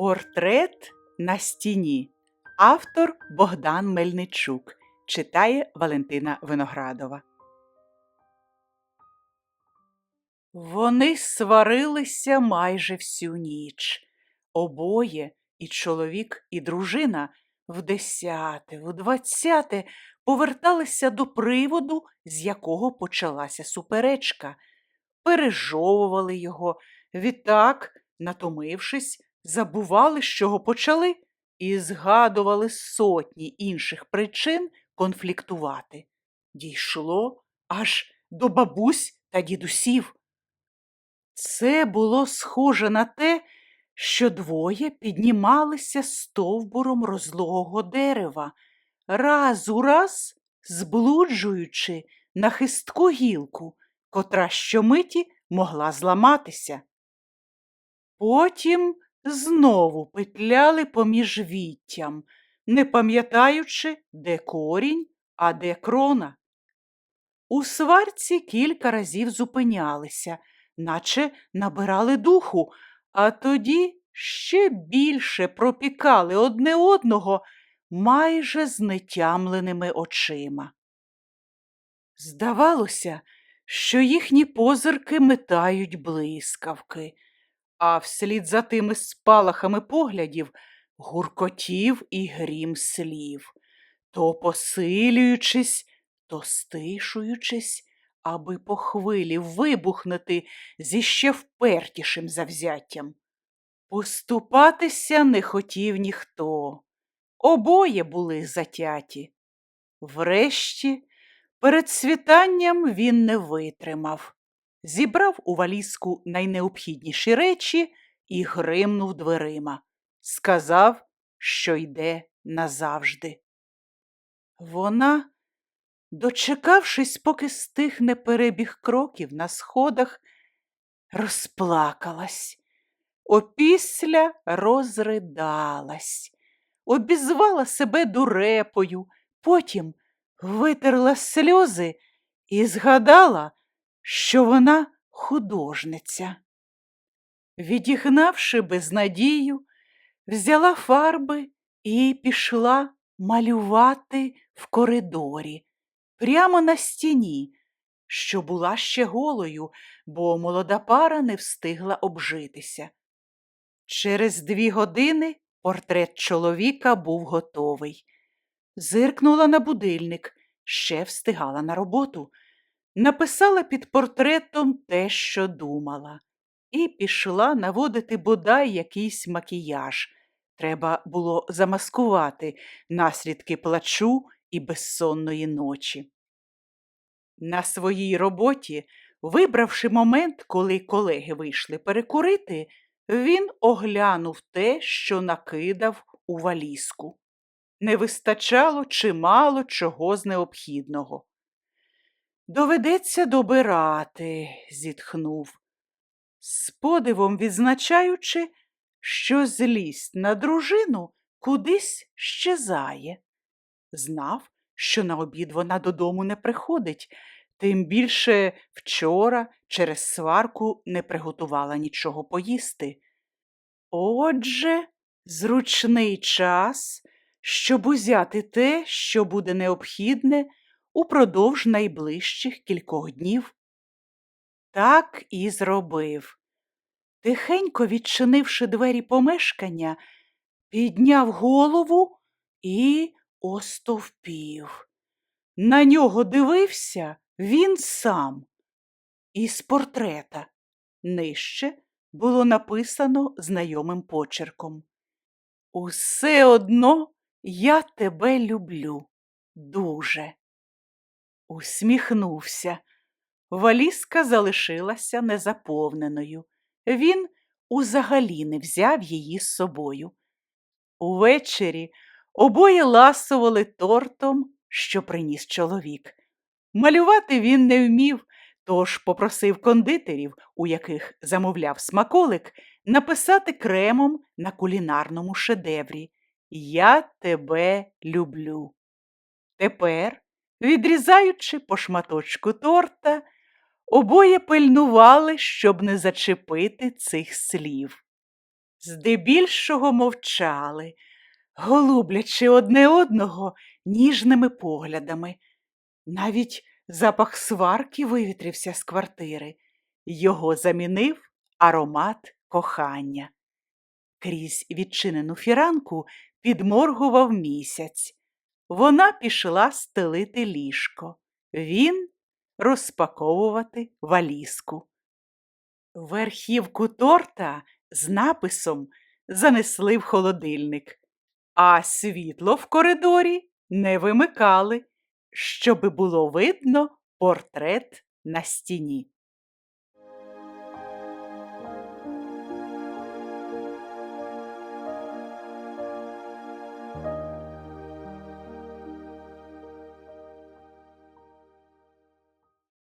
Портрет на стіні. Автор Богдан Мельничук. Читає Валентина Виноградова. Вони сварилися майже всю ніч. Обоє, і чоловік, і дружина, в десяте, в двадцяте поверталися до приводу, з якого почалася суперечка, пережовували його, відтак, натомившись, забували, з чого почали, і згадували сотні інших причин конфліктувати. Дійшло аж до бабусь та дідусів. Це було схоже на те, що двоє піднімалися стовбуром розлогого дерева, раз у раз зблуджуючи на хистку гілку, котра щомиті могла зламатися. Потім знову петляли поміж віттям, не пам'ятаючи, де корінь, а де крона. У сварці кілька разів зупинялися, наче набирали духу, а тоді ще більше пропікали одне одного майже знетямленими очима. Здавалося, що їхні позирки метають блискавки, а вслід за тими спалахами поглядів гуркотів і грім слів, то посилюючись, то стишуючись, аби по хвилі вибухнути зі ще впертішим завзяттям. Поступатися не хотів ніхто. Обоє були затяті. Врешті, перед світанням він не витримав, зібрав у валізку найнеобхідніші речі і гримнув дверима. Сказав, що йде назавжди. Вона, дочекавшись, поки стихне перебіг кроків на сходах, розплакалась, опісля розридалась, обізвала себе дурепою, потім витерла сльози і згадала, що вона художниця. Відігнавши безнадію, взяла фарби і пішла малювати в коридорі, прямо на стіні, що була ще голою, бо молода пара не встигла обжитися. Через дві години портрет чоловіка був готовий. Зиркнула на будильник, ще встигала на роботу, написала під портретом те, що думала, і пішла наводити бодай якийсь макіяж. Треба було замаскувати наслідки плачу і безсонної ночі. На своїй роботі, вибравши момент, коли колеги вийшли перекурити, він оглянув те, що накидав у валізку. Не вистачало чимало чого з необхідного. Доведеться добирати, зітхнув, з подивом відзначаючи, що злість на дружину кудись щезає. Знав, що на обід вона додому не приходить, тим більше вчора через сварку не приготувала нічого поїсти. Отже, зручний час, щоб узяти те, що буде необхідне упродовж найближчих кількох днів. Так і зробив. Тихенько відчинивши двері помешкання, підняв голову і остовпів. На нього дивився він сам. Із портрета. Нижче було написано знайомим почерком. Усе одно я тебе люблю дуже. Усміхнувся. Валізка залишилася незаповненою. Він узагалі не взяв її з собою. Увечері обоє ласували тортом, що приніс чоловік. Малювати він не вмів, тож попросив кондитерів, у яких замовляв смаколик, написати кремом на кулінарному шедеврі Я тебе люблю. Тепер, відрізаючи по шматочку торта, обоє пильнували, щоб не зачепити цих слів. здебільшого мовчали, голублячи одне одного ніжними поглядами. Навіть запах сварки вивітрився з квартири. Його замінив аромат кохання. Крізь відчинену фіранку підморгував місяць. Вона пішла стелити ліжко. Він розпаковувати валізку. Верхівку торта з написом занесли в холодильник, а світло в коридорі не вимикали, щоби було видно портрет на стіні.